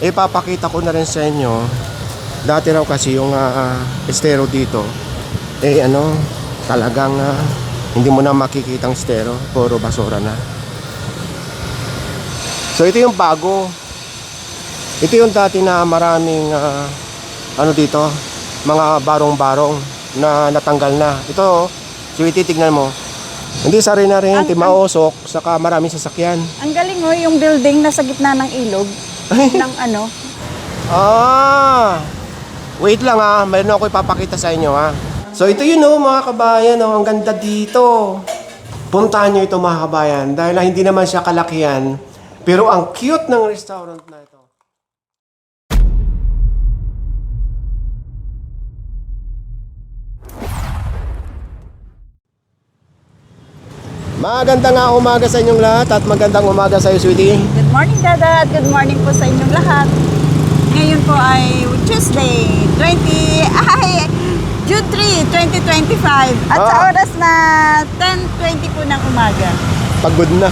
ipapakita ko na rin sa inyo. Dati raw kasi yung uh, estero dito, eh ano, talagang ah, hindi mo na makikitang estero, puro basura na. So ito yung bago. Ito yung dati na maraming ah, ano dito, mga barong-barong na natanggal na. Ito, so ititignan mo. Hindi sa rin na rin, mausok, saka maraming sasakyan. Ang galing oh, yung building na sa gitna ng ilog. ng ano. Ah! Wait lang ah, mayroon ako ipapakita sa inyo ah. So ito yun oh, mga kabayan oh, ang ganda dito. Puntahan nyo ito mga kabayan dahil ah, hindi naman siya kalakihan. Pero ang cute ng restaurant na Magandang nga umaga sa inyong lahat at magandang umaga sa iyo, sweetie. Good morning, Dada, at good morning po sa inyong lahat. Ngayon po ay Tuesday, 20, ay, June 3, 2025. At sa Ah. oras na 10.20 po ng umaga. Pagod na.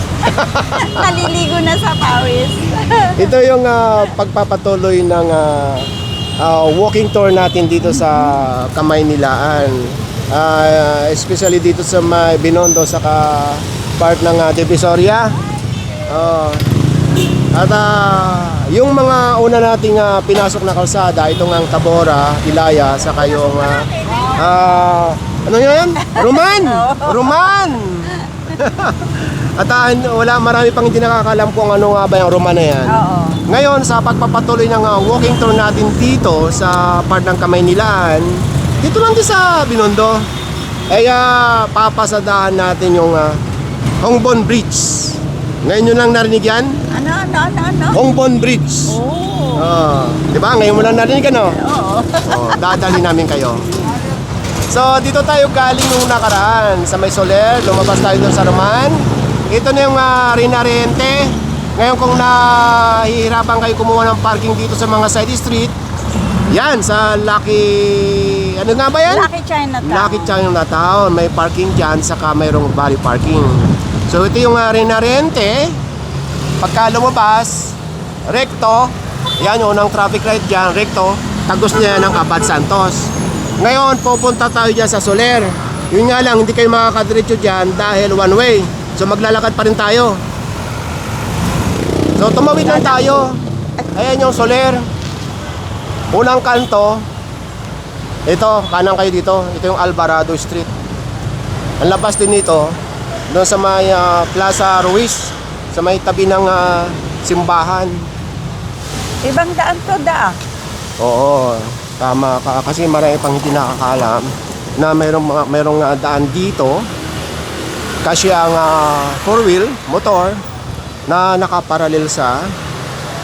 Naliligo na sa pawis. Ito yung ah, pagpapatuloy ng ah, ah, walking tour natin dito sa Kamay Ah, especially dito sa may Binondo saka part ng ah, Divisoria. Oh. At ah, yung mga una nating ah, pinasok na kalsada, itong ang Tabora, Ilaya, saka yung ah, ah, ano yan? Roman! Roman! At ah, wala marami pang hindi nakakalam kung ano nga ba yung Roman na yan. Oo. Ngayon, sa pagpapatuloy ng uh, walking tour natin dito sa part ng Kamay Nilaan, dito lang din sa Binondo, ay uh, papasadahan natin yung uh, Hongbon Bridge. Ngayon nyo lang narinig yan? Ano, ano, ano, ano? Hongbon Bridge. Oh. Oh, di ba? Ngayon mo lang narinig ano? Oo. Oh, dadali namin kayo. So, dito tayo galing nung nakaraan sa May Soler. Lumabas tayo doon sa Roman. Ito na yung uh, Rinarente. Ngayon kung nahihirapan kayo kumuha ng parking dito sa mga side street, yan, sa Lucky... Ano nga ba yan? Lucky Chinatown. Lucky Chinatown. May parking dyan, saka mayroong valley parking. So, ito yung uh, Rinarente. Pagka lumabas, recto, yan yung unang traffic light dyan, recto, tagos niya ng Abad Santos. Ngayon, pupunta tayo dyan sa Soler. Yun nga lang, hindi kayo makakadiretso dyan dahil one way. So maglalakad pa rin tayo. So tumawid lang tayo. Ayan yung Soler. Unang kanto. Ito, kanan kayo dito. Ito yung Alvarado Street. Ang labas din nito, doon sa may ah, Plaza Ruiz, sa may tabi ng ah, simbahan. Ibang daan to, da. Oo, tama ka. Kasi marami pang hindi nakakaalam na mayroong, mayroong ah, daan dito. Kasi ang ah, four wheel, motor, na nakaparalel sa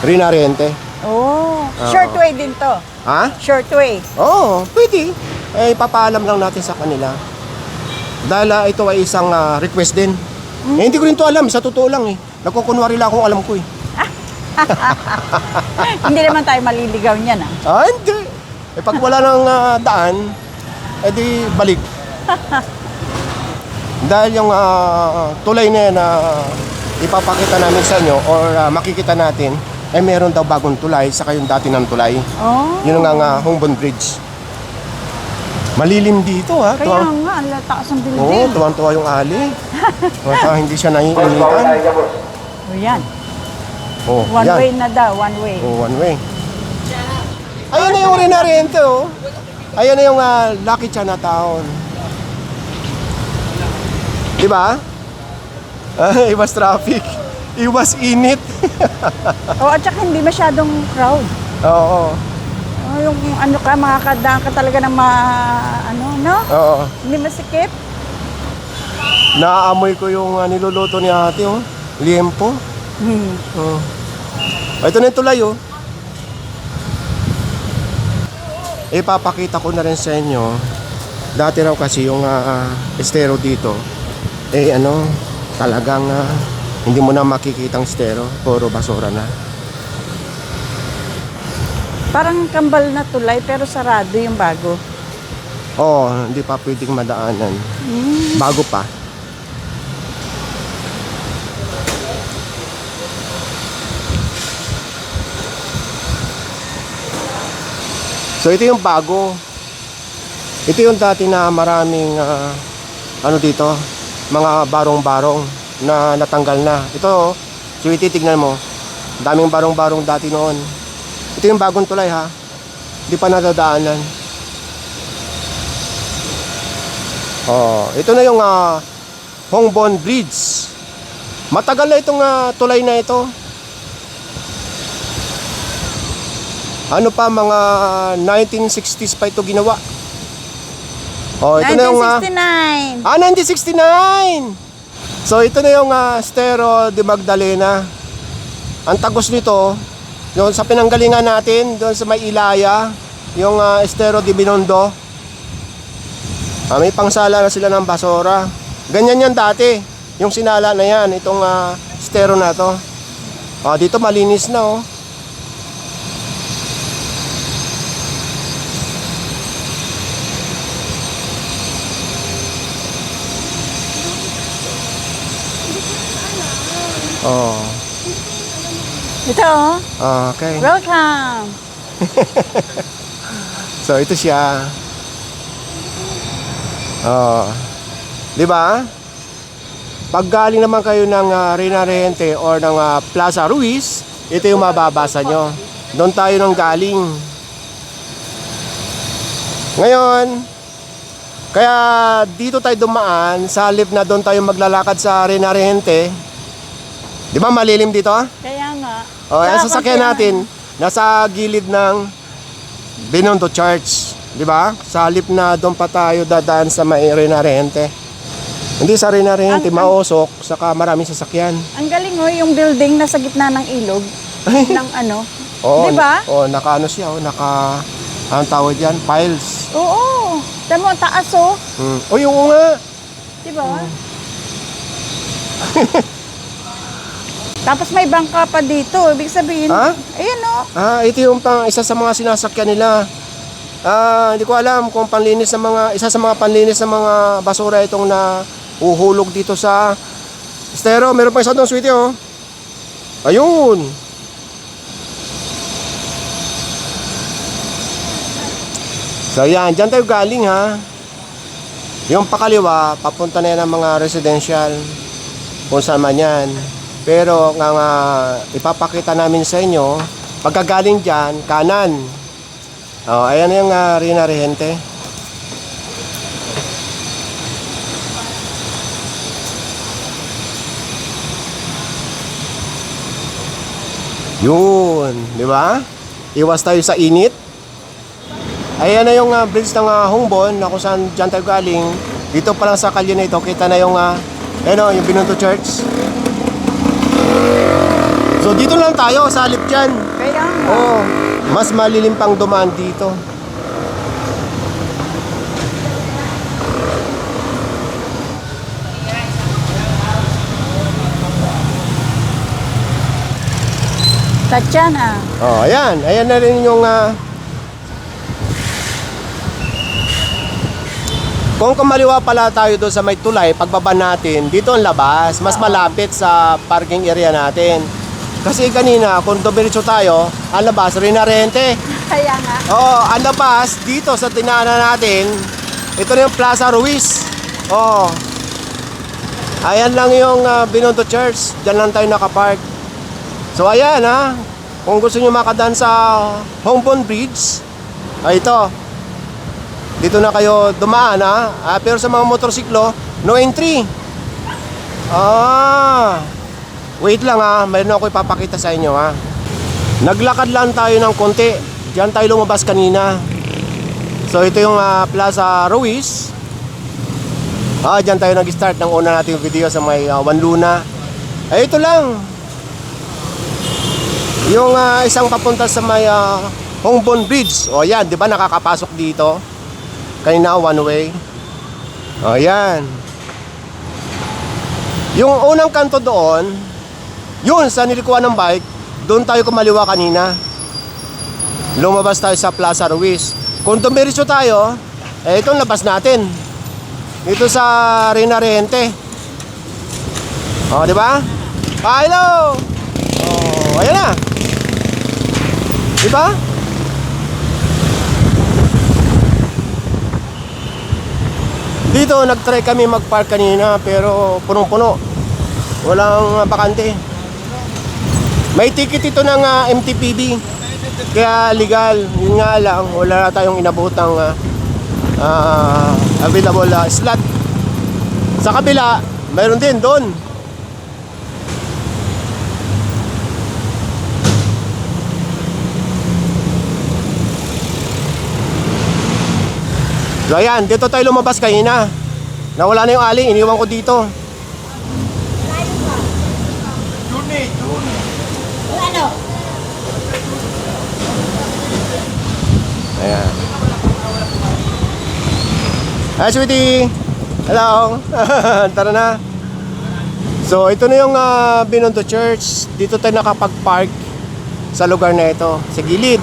Rinarente. Oh. Oo. Short way din to. Ha? Short way. Oo, pwede. Eh, papaalam lang natin sa kanila. Dahil ah, ito ay isang ah, request din. Eh, hindi ko rin to alam, sa totoo lang eh. Nagkukunwari lang akong alam ko eh. Hindi naman tayo maliligaw niyan, ah. Ah, hindi. Eh, pag wala ng ah, daan, edi balik. Dahil yung ah, tulay na yan na ipapakita namin sa inyo or ah, makikita natin, eh meron daw bagong tulay sa yung dati ng tulay. Oh. Yun ang uh, Hongbon Bridge. Malilim dito ha. Kaya nga, ang lataas ng Oo, building. tuwang-tuwa yung ali. Baka hindi siya naiinitan. Oh, yan. Oh, One yan. way na daw, one way. Oh, one way. Ayan na yung Rinariente, oh. Ayan na yung ah, Lucky Chinatown. Di ba? Ah, iwas traffic. Iwas init. Oh, at saka hindi masyadong crowd. Oo. Oh, yung ano ka, makakadaan ka talaga ng ma... ano, no? Oo. Hindi masikip. Naaamoy ko yung ah, niluluto ni ate, oh. Liempo. Hmm. Oh. Ito na yung tulay, oh. Ipapakita ko na rin sa inyo. Dati raw kasi yung ah, estero dito, eh ano, talagang ah, hindi mo na makikitang estero. Puro basura na. Parang kambal na tulay pero sarado yung bago. Oo, hindi pa pwedeng madaanan. Bago pa. So ito yung bago. Ito yung dati na maraming ah, ano dito, mga barong-barong na natanggal na. Ito, oh, sweetie, tignan mo. Daming barong-barong dati noon. Ito yung bagong tulay ha. Hindi pa nadadaanan. Oh, ito na yung ah, Hongbon Bridge. Matagal na itong ah, tulay na ito. Ano pa mga 1960s pa ito ginawa. Oh, ito na yung ah, 1969. Ah, 1969! So, ito na yung ah, Stero de Magdalena. Ang tagos nito, yung sa pinanggalingan natin, doon sa may Ilaya, yung uh, Estero de Binondo. Ah, may pangsala na sila ng basura. Ganyan yan dati. Yung sinala na yan, itong ah, Estero na to. Ah, dito malinis na oh. Oh, Ito, oh. okay. welcome. So ito siya. Oh. 'Di ba? Pag galing naman kayo ng uh, Rina Rente or ng ah, Plaza Ruiz, ito yung mababasa nyo. Doon tayo nang galing. Ngayon, kaya dito tayo dumaan, sa halip na doon tayo maglalakad sa Rina Rente. Di ba malilim dito? Kaya nga. O, oh, ang sasakyan kaya- natin, nasa gilid ng Binondo Church. Di ba? Sa halip na doon pa tayo dadaan sa may Renarente. Hindi sa Renarente, Ang- ang- mausok, saka maraming sasakyan. Ang galing oh, yung building nasa gitna ng ilog. ng ano. Oo, Di ba? Oo, naka ano siya, oh, naka, anong tawag yan? Piles. Oo. Tama ang taas oh. Hmm. O, yung nga. Di ba? Tapos may bangka pa dito. Ibig sabihin, Ha? ayan oh. Ah, ito yung pang isa sa mga sinasakyan nila. Ah, hindi ko alam kung panlinis ng mga isa sa mga panlinis ng mga basura itong na uhulog dito sa Estero. Meron pa isa doon, sweetie, oh. Ayun. So yan, dyan tayo galing ha. Yung pakaliwa, papunta na yan ng mga residential. Kung saan man yan. Pero nga nga, ipapakita namin sa inyo, pagkagaling dyan, kanan. Oh, ayan yung uh, Rina Rehente. Yun, di ba? Iwas tayo sa init. Ayan na yung ah, bridge ng uh, Hongbon na kung saan dyan tayo galing. Dito pa lang sa kalye na ito, kita na yung, uh, ano, yung Binunto Church. So dito lang tayo, sa halip dyan. Kaya nga. Oo, mas malilim pang dumaan dito. Tatiana. Oh, ayan. Ayan na rin yung ah, Kung kumaliwa pala tayo doon sa may tulay, pagbaba natin, dito ang labas, mas malapit sa parking area natin. Kasi kanina, kung dumiretso tayo, ang labas, Rinarente. Kaya nga. Oo, ang labas, dito sa tinana natin, ito na yung Plaza Ruiz. Oo. Ayan lang yung uh, Binondo Church. Diyan lang tayo nakapark. So ayan ha. Kung gusto nyo makadaan sa Hongbon Bridge, ay ito. Dito na kayo dumaan ha. Ah, pero sa mga motorsiklo, no entry. Ah. Wait lang ha. Mayroon ako ipapakita sa inyo ha. Naglakad lang tayo ng konti. Diyan tayo lumabas kanina. So ito yung ah, Plaza Ruiz. Ah, diyan tayo nag-start ng una nating video sa may uh, Wanluna. Ay ito lang. Yung ah, isang papunta sa may uh, Hongbon Bridge. O yan, 'di ba nakakapasok dito? Kanina one way. O yan. Yung unang kanto doon, yun, sa nilikuan ng bike, doon tayo kumaliwa kanina. Lumabas tayo sa Plaza Ruiz. Kung dumiritso tayo, eh itong labas natin. Dito sa Rina Rente. O, oh, di ba? Ah, hello! Oh, ayan na. Di? Dito, nag-try kami mag-park kanina pero punong-puno. Walang bakante. May ticket ito ng ah, MTPB. Kaya legal. Yun nga lang, wala na tayong inabutang ah, ah, available ah, slot. Sa kabila, mayroon din doon. So ayan, dito tayo lumabas kanina. Nawala na yung aling, iniwan ko dito. Ano? Hi, sweetie! Hello! Tara na. So, ito na yung uh, Binondo Church. Dito tayo nakapag-park sa lugar na ito, sa gilid.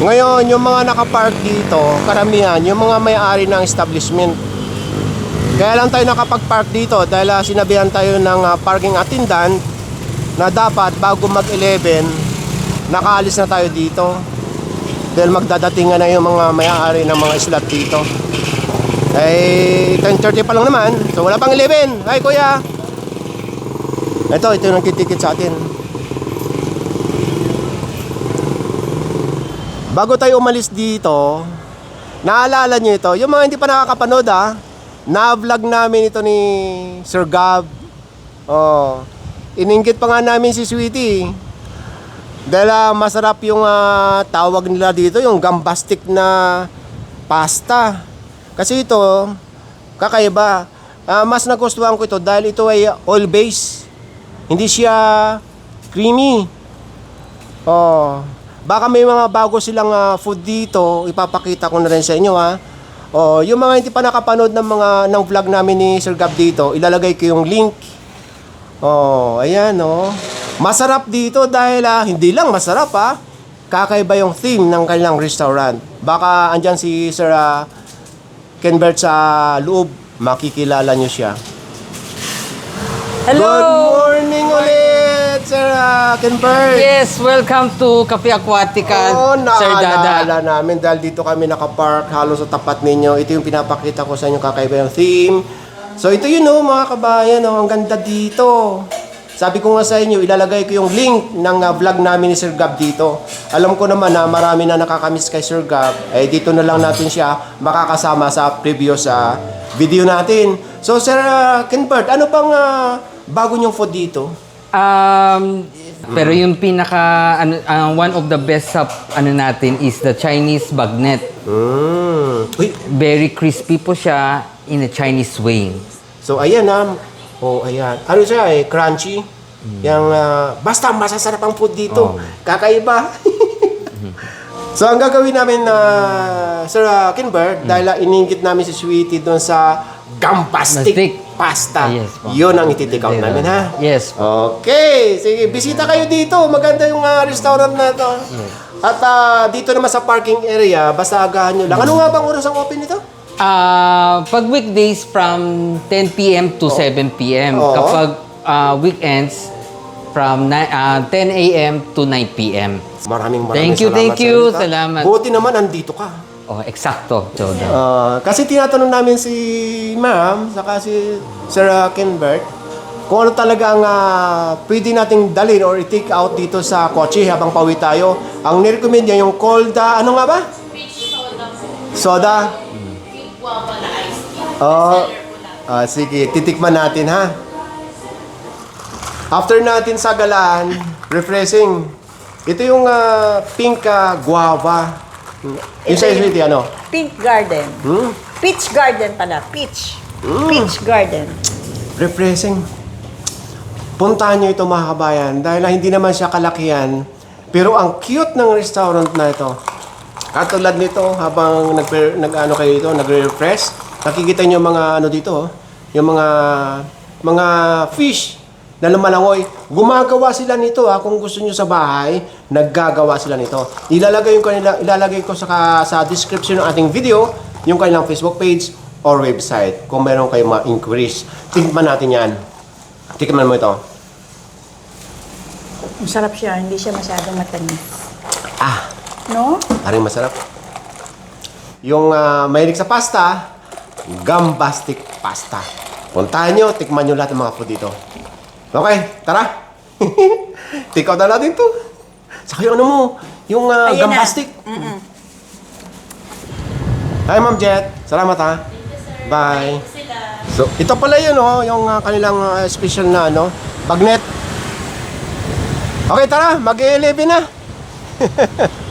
Ngayon, yung mga nakapark dito, karamihan, yung mga may-ari ng establishment. Kaya lang tayo nakapag-park dito dahil ah, sinabihan tayo ng ah, parking attendant na dapat bago mag-11, nakaalis na tayo dito. Dahil magdadatingan na yung mga may-ari ng mga slot dito. Eh, 10.30 pa lang naman. So, wala pang 11. Hi, kuya. Ito, ito yung nagtitikit sa atin. Bago tayo umalis dito, naalala nyo ito, yung mga hindi pa nakakapanood ah, na-vlog namin ito ni Sir Gab. Oh, iningit pa nga namin si Sweetie. Dahil ah, masarap yung ah, tawag nila dito, yung gambastic na pasta. Kasi ito, kakaiba. Ah, mas nagustuhan ko ito dahil ito ay oil base. Hindi siya creamy. Oh, baka may mga bago silang ah, food dito, ipapakita ko na rin sa inyo ha. Oh, yung mga hindi pa nakapanood ng mga ng vlog namin ni Sir Gab dito, ilalagay ko yung link. Oh, ayan oh. Masarap dito dahil ah, hindi lang masarap ha. Kakaiba yung theme ng kanilang restaurant. Baka andyan si Sir ah, Kenbert sa loob, makikilala nyo siya. Hello! Good morning ulit, Sir ah, Kenbert. Yes, welcome to Cafe Aquatica, Oo, Sir Dada. naalala namin dahil dito kami nakapark halos sa tapat ninyo. Ito yung pinapakita ko sa inyo kakaiba yung theme. So ito yun oh, mga kabayan, oh, ang ganda dito. Sabi ko nga sa inyo, ilalagay ko yung link ng ah, vlog namin ni Sir Gab dito. Alam ko naman na marami na nakakamiss kay Sir Gab. Eh dito na lang natin siya makakasama sa previous sa video natin. So Sir ah, Kenbert, ano pang ah, bago niyong food dito? Um, pero yung pinaka, ano, uh, one of the best sa, ano natin is the Chinese bagnet. Mm. Uy, Very crispy po siya in a Chinese way. So ayan na. Oh, ayan. Ano siya eh, crunchy. Yang ah, basta masasarap ang food dito. Oh. Kakaiba. so ang gagawin namin na Sir uh, Kinbert, dahil ah, iningit namin si Sweetie doon sa Gambastic Mastic. Pasta. Ah, yes po. Yun ang ititake out namin ha. Yes po. Okay, sige, bisita kayo dito. Maganda yung ah, restaurant na to. At ah, dito naman sa parking area, basta agahan nyo lang. Ano nga bang oras ang open nito? Uh, pag weekdays from 10 p.m. to 7 p.m. Oo. Kapag uh, weekends from ni- uh, 10 a.m. to 9 p.m. Maraming maraming Thank you, salamat thank you. iyo, ha? Salamat. Buti naman andito ka. Oh, eksakto, Joda. Ah, kasi tinatanong namin si Ma'am, saka si Sir uh, Kenbert, kung ano talaga ang ah, pwede nating dalhin or i-take out dito sa kotse habang pauwi tayo. Ang nirecommend niya yung cold, ah, ano nga ba? Soda. Oh, ah, sige, titikman natin ha. After natin sagalaan, refreshing. Ito yung ah, pink ah, guava. Yung sa sweetie, ano? Pink Garden. Hmm? Peach Garden pala. Peach. Mm. Peach Garden. refreshing. Puntahan nyo ito mga kabayan dahil na hindi naman siya kalakihan pero ang cute ng restaurant na ito. Katulad nito habang nag nag ano kayo dito, nagre-refresh, nakikita nyo mga ano dito, oh, yung mga mga fish na lumalangoy. Gumagawa sila nito ha, kung gusto nyo sa bahay, naggagawa sila nito. Ilalagay yung kanila, ilalagay ko sa sa description ng ating video yung kanilang Facebook page or website kung meron kayong mga inquiries. Tingnan natin yan. Tingnan mo ito. Masarap siya. Hindi siya masyadong matamis. Ah, No? Parang masarap. Yung uh, mahilig sa pasta, Gambastic Pasta. Puntahan nyo, tikman nyo lahat ng mga food dito. Okay, tara. Take out na natin to. Saka yung ano mo, yung ah, Ayan na. gambastic. Hi, Ma'am Jet. Salamat ha. Bye. So, ito pala yun, oh, yung ah, kanilang ah, special na, ano, bagnet. Okay, tara, mag-11 na.